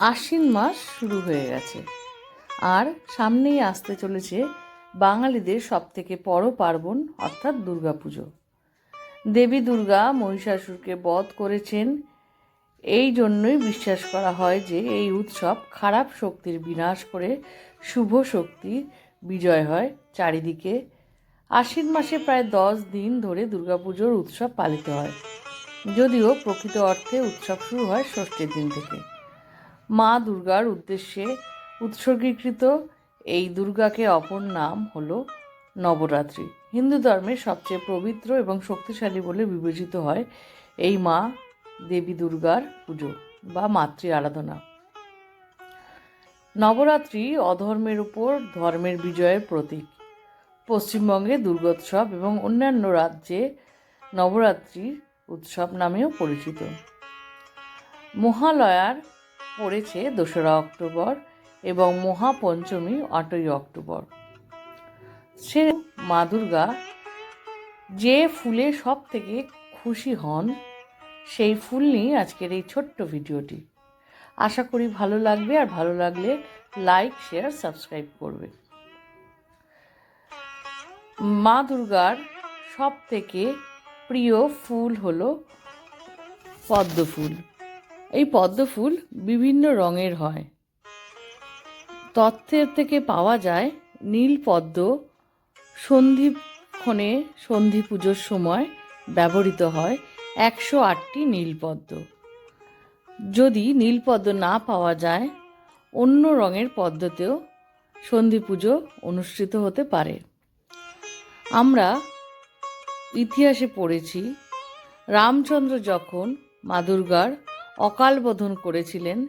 আশ্বিন মাস শুরু হয়ে গেছে। আর সামনেই আসতে চলেছে বাঙালিদের সবথেকে বড় পার্বণ, অর্থাৎ দুর্গাপুজো। দেবী দুর্গা মহিষাসুরকে বধ করেছেন। এই জন্যই বিশ্বাস করা হয় যে এই উৎসব খারাপ শক্তির বিনাশ করে শুভ শক্তি বিজয় হয় চারিদিকে। আশ্বিন মাসে প্রায় দশ দিন ধরে দুর্গাপুজোর উৎসব পালিত হয়। যদিও প্রকৃত অর্থে উৎসব শুরু হয় ষষ্ঠীর দিন থেকে। মা দুর্গার উদ্দেশ্যে উৎসর্গীকৃত এই দুর্গাকে অপর নাম হল নবরাত্রি। হিন্দু ধর্মের সবচেয়ে পবিত্র এবং শক্তিশালী বলে বিবেচিত হয় এই মা দেবী দুর্গার পুজো বা মাতৃ আরাধনা। নবরাত্রি অধর্মের উপর ধর্মের বিজয়ের প্রতীক। পশ্চিমবঙ্গে দুর্গোৎসব এবং অন্যান্য রাজ্যে নবরাত্রি উৎসব নামেও পরিচিত। মহালয়ার পড়েছে দোসরা অক্টোবর এবং মহাপঞ্চমী আটই অক্টোবর। সে মা দুর্গা যে ফুলে সব থেকে খুশি হন, সেই ফুল নিয়ে আজকের এই ছোট্ট ভিডিওটি। আশা করি ভালো লাগবে আর ভালো লাগলে লাইক, শেয়ার, সাবস্ক্রাইব করবে। মা দুর্গার সব থেকে প্রিয় ফুল হলো পদ্ম ফুল। এই পদ্ম ফুল বিভিন্ন রঙের হয়। তথ্যের থেকে পাওয়া যায় নীল পদ্ম সন্ধিক্ষণে সন্ধি পুজোর সময় ব্যবহৃত হয় একশো আটটি নীলপদ্ম যদি নীলপদ্ম না পাওয়া যায়, অন্য রঙের পদ্মতেও সন্ধি পুজো অনুষ্ঠিত হতে পারে। আমরা ইতিহাসে পড়েছি, রামচন্দ্র যখন মা অকাল বোধন করেছিলেন।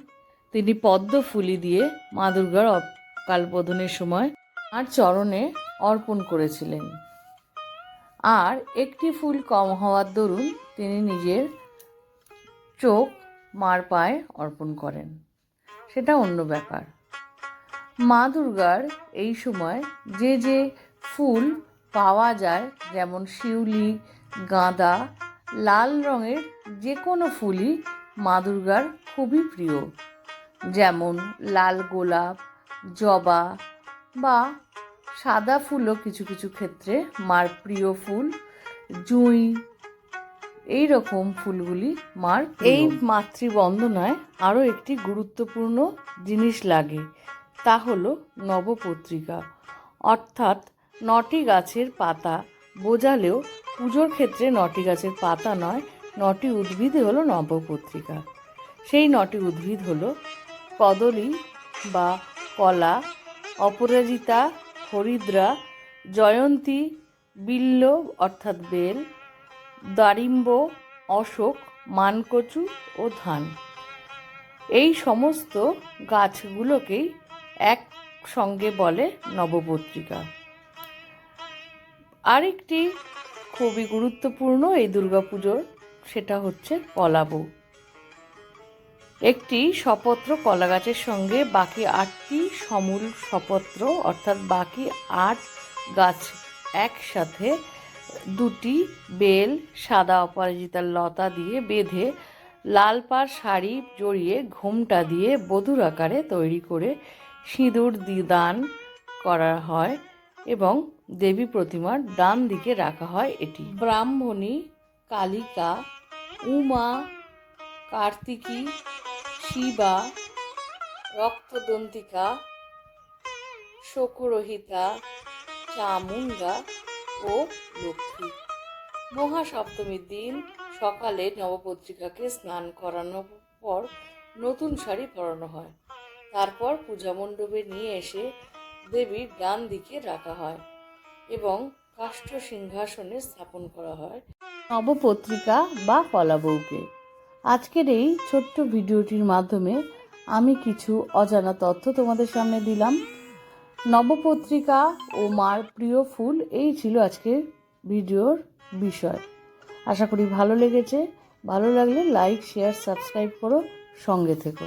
তিনি পদ্ম ফুলি দিয়ে মা দুর্গার অকাল বোধনের সময় আর চরণে অর্পণ করেছিলেন। আর একটি ফুল কম হওয়ার দরুন তিনি নিজের চোখ মার পায়ে অর্পণ করেন। সেটা অন্য ব্যাপার। মা দুর্গার এই সময় যে যে ফুল পাওয়া যায়, যেমন শিউলি, গাঁদা, লাল রঙের যে কোনো ফুলই মা দুর্গার খুবই প্রিয়। যেমন লাল গোলাপ, জবা বা সাদা ফুলও কিছু কিছু ক্ষেত্রে মার প্রিয় ফুল। জুঁই এই রকম ফুলগুলি মার এই মাতৃবন্দনায় আরও একটি গুরুত্বপূর্ণ জিনিস লাগে, তা হলো নবপত্রিকা। অর্থাৎ নটি গাছের পাতা, বোঝালেও পুজোর ক্ষেত্রে নটি গাছের পাতা নয় নটি উদ্ভিদ হলো নবপত্রিকা। সেই নটি উদ্ভিদ হলো কদলী বা কলা, অপরাজিতা, হরিদ্রা, জয়ন্তী, বিল্ল অর্থাৎ বেল, দারিম্ব, অশোক, মানকচু ও ধান। এই সমস্ত গাছগুলোকেই একসঙ্গে বলে নবপত্রিকা। আরেকটি খুবই গুরুত্বপূর্ণ এই দুর্গাপুজোর সেটা হচ্ছে কলাবউ একটি সপত্র কলা গাছের সঙ্গে বাকি আটটি সমূল সপত্র, অর্থাৎ বাকি আট গাছ একসাথে দুটি বেল, সাদা অপরাজিতার লতা দিয়ে বেঁধে লাল পাড় শাড়ি জড়িয়ে ঘোমটা দিয়ে বধুর আকারে তৈরি করে সিঁদুর দিয়ে দান করা হয় এবং দেবী প্রতিমার ডান দিকে রাখা হয় এটি। ব্রাহ্মণী কালিকা উমা, কার্তিকী, শিবা, রক্তদন্তিকা, শকুরহিতা চামুঙ্গা ও লক্ষ্মী। মহাসপ্তমীর দিন, সকালে নবপত্রিকাকে স্নান করানোর পর নতুন শাড়ি পরানো হয়। তারপর পূজা মণ্ডপে নিয়ে এসে দেবীর ডান দিকে রাখা হয় এবং কাষ্ঠ সিংহাসনে স্থাপন করা হয়। নবপত্রিকা বা কলাবউকে আজকের এই ছোট্ট ভিডিওটির মাধ্যমে আমি কিছু অজানা তথ্য তোমাদের সামনে দিলাম। নবপত্রিকা ও মার প্রিয় ফুল, এই ছিল আজকের ভিডিওর বিষয়। আশা করি ভালো লেগেছে। ভালো লাগলে লাইক, শেয়ার, সাবস্ক্রাইব করো। সঙ্গে থেকো।